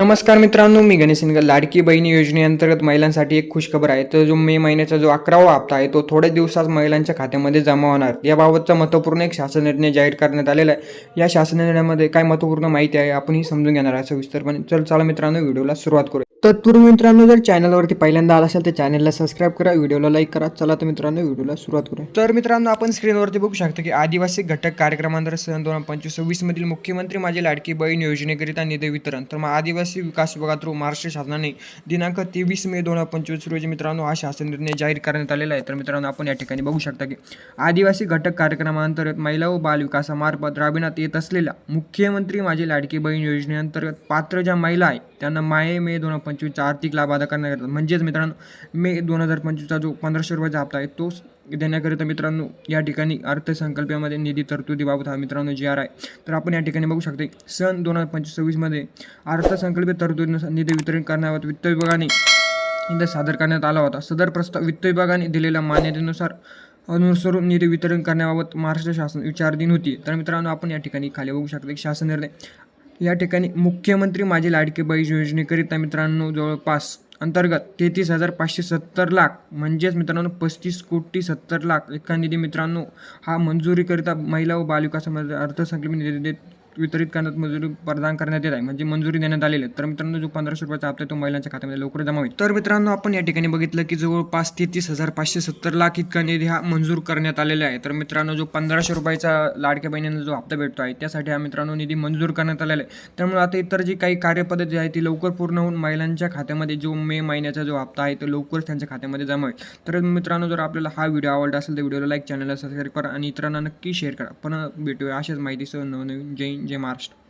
नमस्कार मित्रांनो मी गणेश सिंगल लाडकी बहिणी योजनेअंतर्गत महिलांसाठी एक खुशखबर आहे. तर जो मे महिन्याचा जो अकरावा हप्ता आहे तो थोड्या दिवसात महिलांच्या खात्यामध्ये जमा होणार. याबाबतचा महत्त्वपूर्ण एक शासन निर्णय जाहीर करण्यात आलेला आहे. या शासन निर्णयामध्ये काय महत्त्वपूर्ण माहिती आहे आपण ही समजून घेणार आहे सविस्तरपणे चल चला मित्रांनो व्हिडिओला सुरुवात करू तत्पूर्वी मित्रांनो जर चॅनलवरती पहिल्यांदा आला असेल तर चॅनलला सबस्क्राईब करा व्हिडिओला लाईक करा. चला तर मित्रांनो व्हिडिओला सुरुवात करू तर मित्रांनो आपण स्क्रीनवरती बघू शकता की आदिवासी घटक कार्यक्रमांतर सन दोन हजार पंचवीस सव्वीस मधील मुख्यमंत्री माझी लाडकी बहीण योजनेकरिता निधी वितरण. तर मग आदिवासी विकास विभागात महाराष्ट्र शासनाने दिनांक तेवीस मे दोन हजार पंचवीस रोजी मित्रांनो हा शासन निर्णय जाहीर करण्यात आलेला आहे. तर मित्रांनो आपण या ठिकाणी बघू शकता की आदिवासी घटक कार्यक्रमांतर्गत महिला व बाल विकासामार्फत राबविण्यात येत असलेल्या मुख्यमंत्री माझी लाडकी बहीण योजनेअंतर्गत पात्र ज्या महिला आहे त्यांना माये मे दोन हजार पंचवीसचा आर्थिक लाभ अदा करण्याकरता. म्हणजेच मित्रांनो मे दोन हजार पंचवीसचा जो पंधराशे रुपयाचा हप्ता आहे तो देण्याकरिता मित्रांनो या ठिकाणी अर्थसंकल्पामध्ये निधी तरतुदीबाबत हा मित्रांनो जी आर आहे तर आपण या ठिकाणी बघू शकते सन दोन हजार पंचवीस सव्वीसमध्ये अर्थसंकल्पित तरतुदीनुसार निधी वितरण करण्याबाबत वित्त विभागाने इथं सादर करण्यात आला होता. सदर प्रस्ताव वित्त विभागाने दिलेल्या मान्यतेनुसार अनुसरून निधी वितरण करण्याबाबत महाराष्ट्र शासन विचाराधीन होती. तर मित्रांनो आपण या ठिकाणी खाली बघू शकतो की शासन निर्णय. या ठिकाणी मुख्यमंत्री माझे लाडके बहीण योजनेकरिता मित्रांनो जवळपास अंतर्गत तेहतीस हजार पाचशे सत्तर लाख म्हणजेच मित्रांनो पस्तीस कोटी सत्तर लाख इतका निधी मित्रांनो हा मंजुरीकरिता महिला व बालविकासामध्ये अर्थसंकल्प निधी देत वितरित करण्यात मंजुरी प्रदान करण्यात येत आहे. म्हणजे मंजुरी देण्यात आलेली आहे. तर मित्रांनो जो पंधराशे रुपयाचा हप्ता तो महिलांच्या खात्यामध्ये लवकर जमा होईल. तर मित्रांनो आपण या ठिकाणी बघितलं की जवळपास तेहतीस हजार पाचशे सत्तर लाख इतका निधी हा मंजूर करण्यात आलेला आहे. तर मित्रांनो जो पंधराशे रुपयाचा लाडक्या बहिणींना जो हप्ता भेटतो आहे त्यासाठी हा मित्रांनो निधी मंजूर करण्यात आलेला आहे. त्यामुळे आता इतर जी काही कार्यपद्धती आहे ती लवकर पूर्ण होऊन महिलांच्या खात्यामध्ये जो मे महिन्याचा जो हप्ता आहे तो लवकरच त्यांच्या खात्यामध्ये जमा होईल. तर मित्रांनो जर आपल्याला हा व्हिडिओ आवडला असेल तर व्हिडिओला लाईक चॅनलला सबस्क्राईब करा आणि इतरांना नक्की शेअर करा. पण भेटूया अशाच माहितीसह नवनवीन जैन हिंद, जय महाराष्ट्र